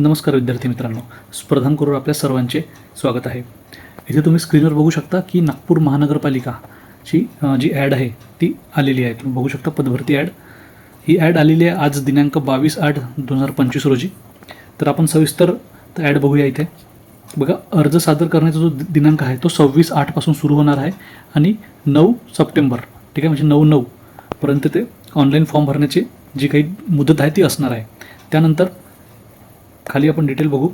नमस्कार विद्यार्थी मित्रांनो. स्पर्धां करून आपल्या सर्वांचे स्वागत आहे. इथे तुम्ही स्क्रीनवर बघू शकता की नागपूर महानगरपालिकाची जी ॲड आहे ती आलेली आहे. तुम्ही बघू शकता पदभरती ॲड ही ॲड आलेली आहे आज दिनांक बावीस आठ दोन हजार पंचवीस रोजी. तर आपण सविस्तर ॲड बघूया इथे. बघा अर्ज सादर करण्याचा जो दिनांक आहे तो सव्वीस आठपासून सुरू होणार आहे आणि नऊ सप्टेंबर ठीक आहे? म्हणजे नऊ नऊ पर्यंत ते ऑनलाईन फॉर्म भरण्याची जी काही मुदत आहे ती असणार आहे. त्यानंतर खाली आपण डिटेल बघू.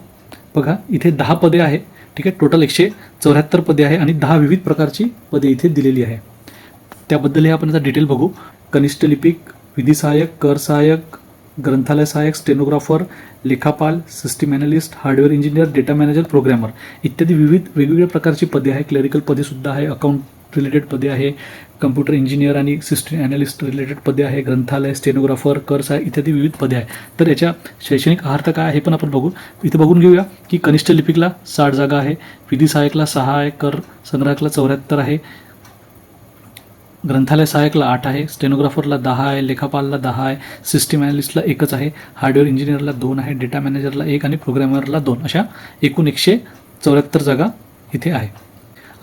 बघा इथे दहा पदे आहे. ठीक आहे? टोटल एकशे चौऱ्याहत्तर पदे आहे आणि दहा विविध प्रकारची पदे इथे दिलेली आहे. त्याबद्दलही आपण आता डिटेल बघू. कनिष्ठ लिपिक विधी सहाय्यक कर सहाय्यक ग्रंथालय सहाय्यक स्टेनोग्राफर लेखापाल system analyst hardware engineer data manager programmer इत्यादी विविध वेगवेगळ्या प्रकारची पदे आहे. क्लरिकल पदेसुद्धा आहे. अकाउंट रिलेटेड पदे आहे. कम्प्युटर इंजिनियर आणि सिस्टम ॲनालिस्ट रिलेटेड पदे आहे ग्रंथालय स्टेनोग्राफर कर सहाय्यक इत्यादी विविध पदे आहे. तर याच्या शैक्षणिक अर्थ काय आहे हे पण आपण बघू. इथे बघून घेऊया की कनिष्ठ लिपिकला साठ जागा आहे विधी सहाय्यकला सहा आहे कर संग्राहकला चौऱ्याहत्तर आहे ग्रंथालय सहाय्यकला आठ आहे स्टेनोग्राफरला दहा आहे लेखापालला दहा आहे सिस्टीम ॲनालिस्टला एकच आहे हार्डवेअर इंजिनियरला दोन आहे डेटा मॅनेजरला एक आणि प्रोग्रॅमरला दोन. अशा एकूण एकशे चौऱ्याहत्तर जागा इथे आहे.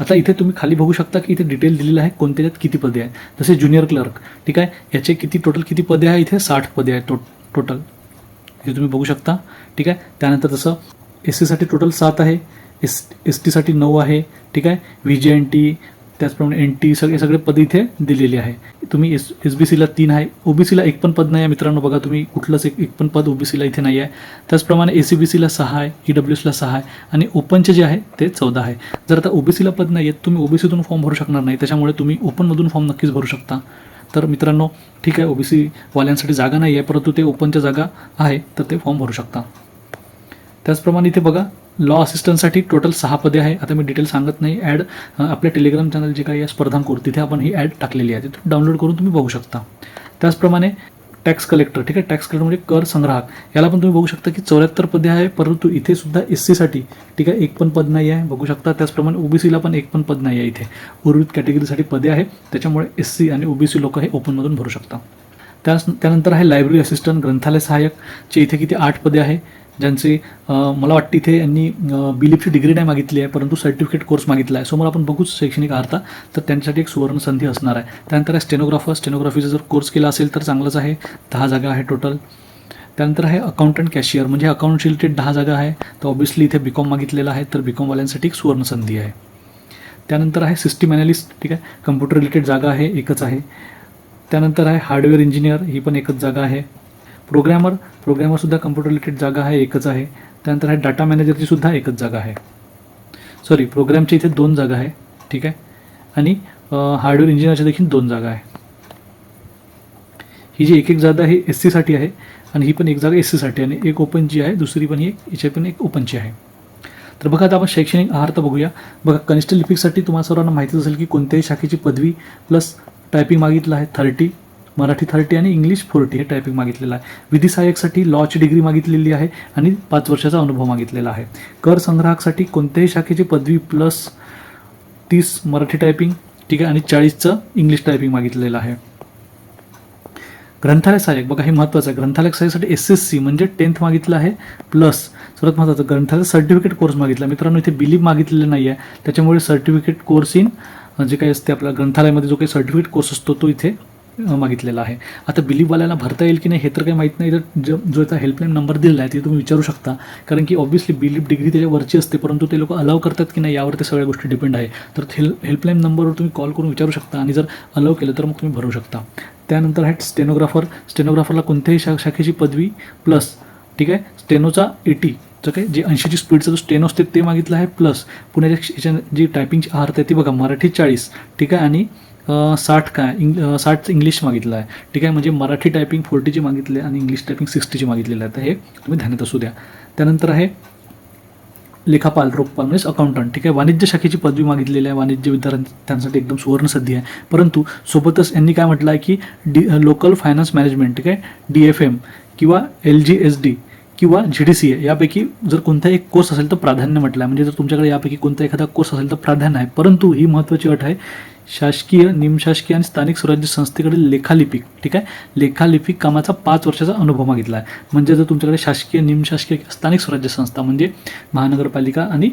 आता इथे तुम्ही खाली बघू शकता की इथे डिटेल दिलेलं आहे कोणत्या त्यात किती पदे आहेत. जसे ज्युनियर क्लर्क ठीक आहे? याचे किती टोटल किती पदे आहे इथे? साठ पदे आहेत टो टोटल हे तुम्ही बघू शकता ठीक आहे? त्यानंतर जसं एस सीसाठी टोटल सात आहे एस एस टीसाठी नऊ आहे ठीक आहे? व्ही जे एन टी त्याचप्रमाणे एन टी सगळे सगळे पद इथे दिलेली आहे. तुम्ही एस एस बी सीला तीन आहे. ओ बी सीला एक पण पद नाही आहे मित्रांनो बघा तुम्ही कुठलंच एक एक पण पद ओ बी सीला इथे नाही आहे त्याचप्रमाणे ए सी बी सीला सहा आहे ई डब्ल्यू एसला सहा आहे आणि ओपनचे जे आहे ते चौदा आहे. जर आता ओ बी सीला पद नाही आहेत तुम्ही ओ बी फॉर्म भरू शकणार नाही. त्याच्यामुळे तुम्ही ओपनमधून फॉर्म नक्कीच भरू शकता. तर मित्रांनो ठीक आहे ओ बी जागा नाही आहे परंतु ते ओपनच्या जागा आहे तर ते फॉर्म भरू शकता. त्याचप्रमाणे इथे बघा लॉ असिस्टंटसाठी टोटल सहा पदे आहे आता मी डिटेल सांगत नाही. ॲड आपल्या टेलिग्राम चॅनल जे काही या स्पर्धांकोर तिथे आपण ही ॲड टाकलेली आहे. तिथे डाउनलोड करून तुम्ही बघू शकता. त्याचप्रमाणे टॅक्स कलेक्टर ठीक आहे? टॅक्स कलेक्टर म्हणजे कर संग्राहक. याला पण तुम्ही बघू शकता की चौऱ्याहत्तर पदे आहे परंतु इथे सुद्धा एस सीसाठी ठीक आहे एक पण पद नाही आहे. बघू शकता त्याचप्रमाणे ओबीसीला पण एक पण पद नाही आहे इथे. उर्वरित कॅटेगरीसाठी पदे आहे त्याच्यामुळे एस सी आणि ओबीसी लोक हे ओपनमधून भरू शकता. त्याच त्यानंतर आहे लायब्ररी असिस्टंट ग्रंथालय सहाय्यकचे इथे किती आठ पदे आहे ज्यांचे मला वाटतं इथे यांनी बिलिपची डिग्री नाही मागितली आहे परंतु सर्टिफिकेट कोर्स मागितला आहे. समोर आपण बघूच शैक्षणिक अर्थ तर त्यांच्यासाठी एक सुवर्ण संधी असणार आहे. त्यानंतर आहे स्टेनोग्राफर स्टेनोग्राफीचा जर कोर्स केला असेल तर चांगलंच आहे. दहा जागा आहे टोटल त्यानंतर आहे अकाउंटंट कॅशियर म्हणजे अकाउंट रिलेटेड दहा जागा आहे. तर ऑब्विसली इथे बी कॉम मागितलेला आहे तर बी कॉमवाल्यांसाठी एक सुवर्ण संधी आहे. त्यानंतर आहे सिस्टीम ॲनालिस्ट ठीक आहे? कम्प्युटर रिलेटेड जागा आहे एकच आहे. त्यानंतर आहे हार्डवेअर इंजिनियर ही पण एकच जागा आहे. प्रोग्रॅमर प्रोग्रॅमरसुद्धा कम्प्युटर रिलेटेड जागा आहे एकच आहे. त्यानंतर आहे डाटा मॅनेजरची सुद्धा एकच जागा आहे. सॉरी प्रोग्रॅमच्या इथे दोन जागा आहे. ठीक आहे? आणि हार्डवेअर इंजिनियरच्या देखील दोन जागा आहे. ही जी एक एक जागा ही एस सीसाठी आहे आणि ही पण एक जागा एस सीसाठी आणि एक ओपनची आहे दुसरी पण ही एक हिची पण एक ओपनची आहे. तर बघा आता आपण शैक्षणिक आहार तर बघूया. बघा कनिष्ठ लिपिकसाठी तुम्हाला सर्वांना माहितीच असेल की कोणत्याही शाखेची पदवी प्लस टायपिंग मागितलं आहे थर्टी मराठी थर्टी आणि इंग्लिश फोर्टी हे टायपिंग मागितलेलं आहे. विधी सहाय्यकसाठी लॉची डिग्री मागितलेली आहे आणि पाच वर्षाचा अनुभव मागितलेला आहे. कर संग्राहकसाठी कोणत्याही शाखेची पदवी प्लस तीस मराठी टायपिंग ठीक आहे आणि चाळीसचं इंग्लिश टायपिंग मागितलेलं आहे. ग्रंथालय सहाय्यक बघा हे महत्त्वाचं आहे. ग्रंथालय सहाय्यकसाठी एस एस सी म्हणजे टेन्थ मागितलं आहे प्लस सर्वात महत्त्वाचं ग्रंथालय सर्टिफिकेट कोर्स मागितला. मित्रांनो इथे बिलीप मागितलेलं नाही आहे त्याच्यामुळे सर्टिफिकेट कोर्स इन जे काही असते आपल्या ग्रंथालयामध्ये जो काही सर्टिफिकेट कोर्स असतो तो इथे मागितलेला आहे. आता बिलीपवाल्याला भरता येईल की नाही हे तर काही माहीत नाही. तर जो जो याचा हेल्पलाईन नंबर दिलेला आहे ते तुम्ही विचारू शकता. कारण की ऑब्व्हियसली बिलीप डिग्री त्याच्यावरची असते परंतु ते लोक अलाव करतात की नाही यावर ते सगळ्या गोष्टी डिपेंड आहे. तर हेल हेल्पलाईन नंबरवर तुम्ही कॉल करून विचारू शकता आणि जर अलाव केलं तर मग तुम्ही भरू शकता. त्यानंतर आहे स्टेनोग्राफर स्टेनोग्राफरला कोणत्याही शा शाखेची पदवी प्लस ठीक आहे? स्टेनोचा एटी जो काय जे ऐंशीची स्पीडचा जो स्टेनो असते ते मागितलं आहे प्लस पुण्याच्या जी टायपिंगची आहार आहे ती बघा मराठी चाळीस ठीक आहे? आणि साठ काय इंग साठ साठचं इंग्लिश मागितलं आहे. ठीक आहे म्हणजे मराठी टायपिंग फोर्टीची मागितली आहे आणि इंग्लिश टायपिंग सिक्स्टीची मागितलेलं आहे. तर हे तुम्ही ध्यानात असू द्या. त्यानंतर आहे लेखापाल रोखपाल म्हणजे अकाउंटंट ठीक आहे वाणिज्य शाखेची पदवी मागितलेली आहे. वाणिज्य विद्यार्थ्यांसाठी एकदम सुवर्णसंधी आहे. परंतु सोबतच यांनी काय म्हटलं आहे की डी लोकल फायनान्स मॅनेजमेंट ठीक आहे डी एफ एम किंवा एल जी एस डी किंवा जी डी सी ए यापैकी जर कोणता एक कोर्स असेल तर प्राधान्य म्हटलं आहे. म्हणजे जर तुमच्याकडे यापैकी कोणता एखादा कोर्स असेल तर प्राधान्य आहे. परंतु ही महत्त्वाची अट आहे शासकीय निमशासकीय आणि स्थानिक स्वराज्य संस्थेकडील लेखालिपिक ठीक आहे? लेखालिपिक कामाचा पाच वर्षाचा अनुभव मागितला आहे. म्हणजे जर तुमच्याकडे शासकीय निमशासकीय स्थानिक स्वराज्य संस्था म्हणजे महानगरपालिका आणि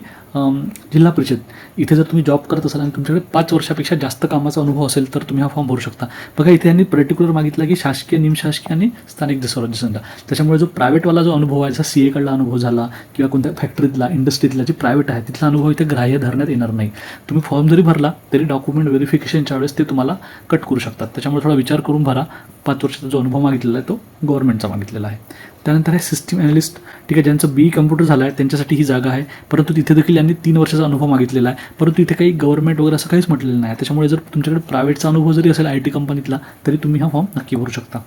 जिल्हा परिषद इथे जर तुम्ही जॉब करत असाल आणि तुमच्याकडे पाच वर्षापेक्षा जास्त कामाचा अनुभव असेल तर तुम्ही हा फॉर्म भरू शकता. बघा इथे यांनी पर्टिक्युलर मागितला की शासकीय निमशासकीय आणि स्थानिक स्वराज्य संस्था त्याच्यामुळे जो प्रायव्हेटवाला जो अनुभव आहे जसा सी एकडला अनुभव झाला किंवा कोणत्या फॅक्टरीतला इंडस्ट्रीतला जे प्रायव्हेट आहे तिथला अनुभव इथे ग्राह्य धरण्यात येणार नाही. तुम्ही फॉर्म जरी भरला तरी डॉक्युमेंट व्हेरिफिकेशनच्या वेळेस ते तुम्हाला कट करू शकतात. त्याच्यामुळे थोडा विचार करून भरा. पाच वर्षाचा जो अनुभव मागितलेला आहे तो गव्हर्नमेंटचा मागितलेला आहे. त्यानंतर आहे सिस्टीम ॲनालिस्ट ठीक आहे ज्यांचं बी कम्प्युटर झालं आहे त्यांच्यासाठी ही जागा आहे. परंतु तिथे देखील यांनी तीन वर्षाचा अनुभव मागितलेला आहे. परंतु इथे काही गव्हर्नमेंट वगैरे असं काहीच म्हटलेलं नाही त्याच्यामुळे जर तुमच्याकडे प्रायव्हेटचा अनुभव जरी असेल आय टी कंपनीतला तरी तुम्ही हा फॉर्म नक्की भरू शकता.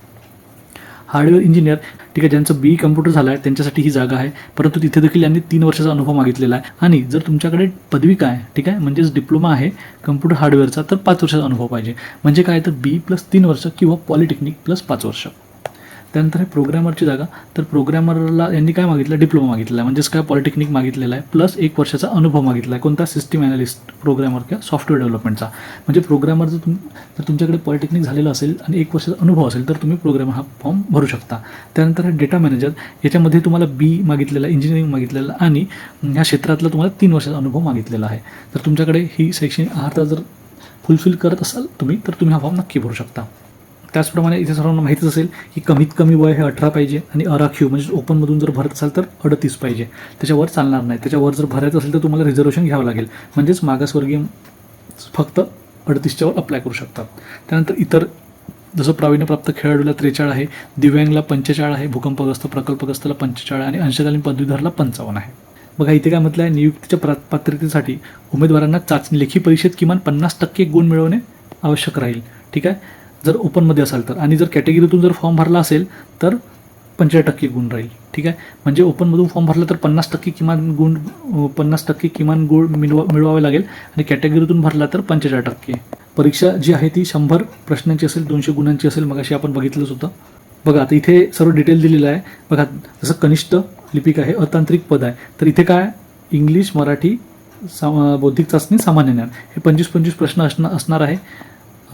हार्डवेअर इंजिनियर ठीक आहे ज्यांचं बी कम्प्युटर झालं आहे त्यांच्यासाठी ही जागा आहे. परंतु तिथे देखील यांनी तीन वर्षाचा अनुभव मागितलेला आहे. आणि जर तुमच्याकडे पदविका आहे ठीक आहे म्हणजेच डिप्लोमा आहे कम्प्युटर हार्डवेअरचा तर पाच वर्षाचा अनुभव पाहिजे. म्हणजे काय तर बी प्लस तीन वर्ष किंवा पॉलिटेक्निक प्लस पाच वर्ष. त्यानंतर आहे प्रोग्रामरची जागा. तर प्रोग्रॅमरला यांनी काय मागितलं? डिप्लोमा मागितलेला आहे. म्हणजेच काय? पॉलिटेक्निक मागितलेला आहे. प्लस एक वर्षाचा अनुभव मागितला आहे. कोणता? सिस्टीम ॲनालिस्ट प्रोग्रॅमर किंवा सॉफ्टवेअर डेव्हलपमेंटचा म्हणजे प्रोग्रामर जर तुम जर तुमच्याकडे पॉलिटेक्निक झालेलं असेल आणि एक वर्षाचा अनुभव असेल तर तुम्ही प्रोग्रॅमर हा फॉर्म भरू शकता. त्यानंतर आहे डेटा मॅनेजर याच्यामध्ये तुम्हाला बी मागितलेला इंजिनिअरिंग मागितलेला आणि ह्या क्षेत्रातला तुम्हाला तीन वर्षाचा अनुभव मागितलेला आहे. तर तुमच्याकडे ही शैक्षणिक अर्हता जर फुलफिल करत असाल तुम्ही तर तुम्ही हा फॉर्म नक्की भरू शकता. त्याचप्रमाणे इथे सर्वांना माहितीच असेल की कमीत कमी वय हे अठरा पाहिजे आणि अराखीव म्हणजे ओपनमधून जर भरत असाल तर अडतीस पाहिजे. त्याच्यावर चालणार नाही. त्याच्यावर जर भरायचं असेल तर तुम्हाला रिझर्वेशन घ्यावं लागेल. म्हणजेच मागासवर्गीय फक्त अडतीसच्यावर अप्लाय करू शकतात. त्यानंतर इतर जसं प्रावीण्यप्राप्त खेळाडूला त्रेचाळ आहे दिव्यांगला पंचेचाळ आहे भूकंपग्रस्त प्रकल्पग्रस्तला पंचेचाळ आणि अंशकालीन पदवीधरला पंचावन्न आहे. बघा इथे काय म्हटलं आहे नियुक्तीच्या प्रा पात्रतेसाठी उमेदवारांना चाचणी लेखी परीक्षेत किमान पन्नास टक्के गुण मिळवणे आवश्यक राहील. ठीक आहे? जर ओपनमध्ये असाल तर. आणि जर कॅटेगरीतून जर फॉर्म भरला असेल तर पंचेचाळीस टक्के गुण राहील. ठीक आहे? म्हणजे ओपनमधून फॉर्म भरला तर पन्नास टक्के किमान गुण पन्नास टक्के किमान गुण मिळवा मिळवावे लागेल. आणि कॅटेगरीतून भरला तर पंचेचाळीस टक्के. परीक्षा जी आहे ती शंभर प्रश्नांची असेल दोनशे गुणांची असेल मग अशी आपण बघितलंच होतं. बघा आता इथे सर्व डिटेल दिलेलं आहे. बघा जसं कनिष्ठ लिपिक आहे अतांत्रिक पद आहे. तर इथे काय? इंग्लिश मराठी सा बौद्धिक चाचणी सामान्य ज्ञान. हे पंचवीस पंचवीस प्रश्न असणार असणार आहे.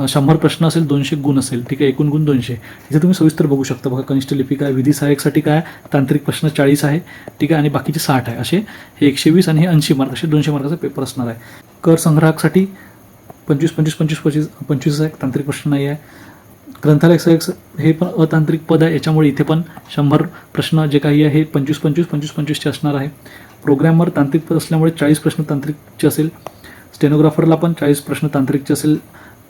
शंभर प्रश्न असेल दोनशे गुण असेल ठीक आहे एकूण गुण दोनशे. इथे तुम्ही सविस्तर बघू शकता बघा कनिष्ठ लिपिक आहे विधी सहाय्यकसाठी काय तांत्रिक प्रश्न चाळीस आहे ठीक आहे आणि बाकीचे साठ आहे. असे हे एकशे वीस आणि हे ऐंशी मार्क असे दोनशे मार्काचा पेपर असणार आहे. कर संग्राहकसाठी पंचवीस पंचवीस पंचवीस पंचवीस पंचवीस आहे तांत्रिक प्रश्न नाही आहे. ग्रंथालय सहाय्यक हे पण अतांत्रिक पद आहे याच्यामुळे इथे पण शंभर प्रश्न जे काही आहे हे पंचवीस पंचवीस पंचवीस पंचवीसचे असणार आहे. प्रोग्रॅमवर तांत्रिक पद असल्यामुळे चाळीस प्रश्न तांत्रिकचे असेल. स्टेनोग्राफरला पण चाळीस प्रश्न तांत्रिकचे असेल.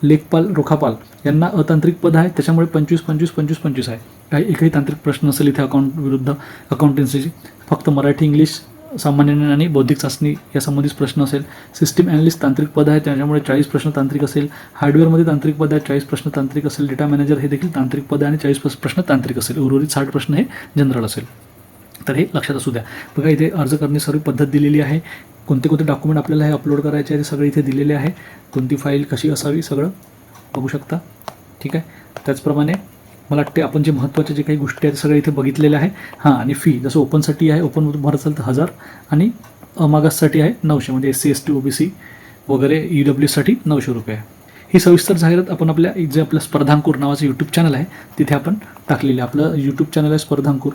लेखपाल रोखापाल यांना अतांत्रिक पद आहे. त्याच्यामुळे पंचवीस पंचवीस पंचवीस पंचवीस आहे. काही एकही तांत्रिक प्रश्न नसेल इथे अकाउंट विरुद्ध अकाउंटन्सीची फक्त मराठी इंग्लिश सामान्य ज्ञान आणि बौद्धिक चाचणी या संबंधित प्रश्न असेल. सिस्टीम ॲनालिस्ट तांत्रिक पद आहे. त्याच्यामुळे चाळीस प्रश्न तांत्रिक असेल. हार्डवेअरमध्ये तांत्रिक पद आहे. चाळीस प्रश्न तांत्रिक असेल. डेटा मॅनेजर हे देखील तांत्रिक पद आहे आणि चाळीस प्रश्न तांत्रिक असेल. उर्वरित साठ प्रश्न हे जनरल असेल. तर हे लक्षात असू द्या. बघा इथे अर्ज करणे सर्व पद्धत दिलेली आहे. कोणते कोणते डॉक्युमेंट आपल्याला हे अपलोड करायचे आहे ते सगळे इथे दिलेले आहे. कोणती फाईल कशी असावी सगळं बघू शकता. ठीक आहे? त्याचप्रमाणे मला वाटते आपण जे महत्त्वाच्या जे काही गोष्टी आहेत ते सगळे इथे बघितलेल्या आहे. हां आणि फी जसं ओपनसाठी आहे ओपन भरत असेल तर हजार आणि अमागाससाठी आहे नऊशे म्हणजे S C S T O B C वगैरे ई डब्ल्यूसाठी नऊशे रुपये आहे. ही सविस्तर जाहिरात आपण आपल्या जे आपलं स्पर्धांकूर नावाचं यूट्यूब चॅनल आहे तिथे आपण टाकलेली आपलं यूट्यूब चॅनल आहे स्पर्धांकूर.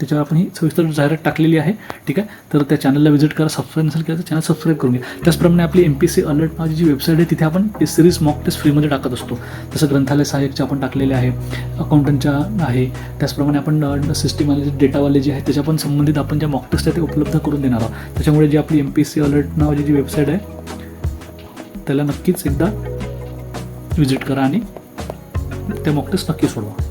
त्याच्यावर आपण ही सविस्तर जाहिरात टाकलेली आहे. ठीक आहे? तर त्या चॅनलला व्हिजिट करा सबस्क्राईब नसेल केलं तर चॅनल सबस्क्राईब करून घ्या. त्याचप्रमाणे आपली एम पी सी अलर्ट माझी जी वेबसाईट आहे तिथे आपण हे सिरीज मॉक टेस्ट फ्रीमध्ये टाकत असतो. जसं ग्रंथालय सहाय्यकचे आपण टाकलेले आहे अकाउंटंटच्या आहे. त्याचप्रमाणे आपण सिस्टीम जे डेटावाले जे आहे त्याच्या पण संबंधित आपण ज्या मॉक टेस्ट आहे ते उपलब्ध करून देणार आहोत. त्याच्यामुळे जी आपली एम पी सी अलर्ट नावाची जी वेबसाईट आहे त्याला नक्कीच एकदा व्हिजिट करा आणि त्या मॉक टेस्ट नक्की सोडवा.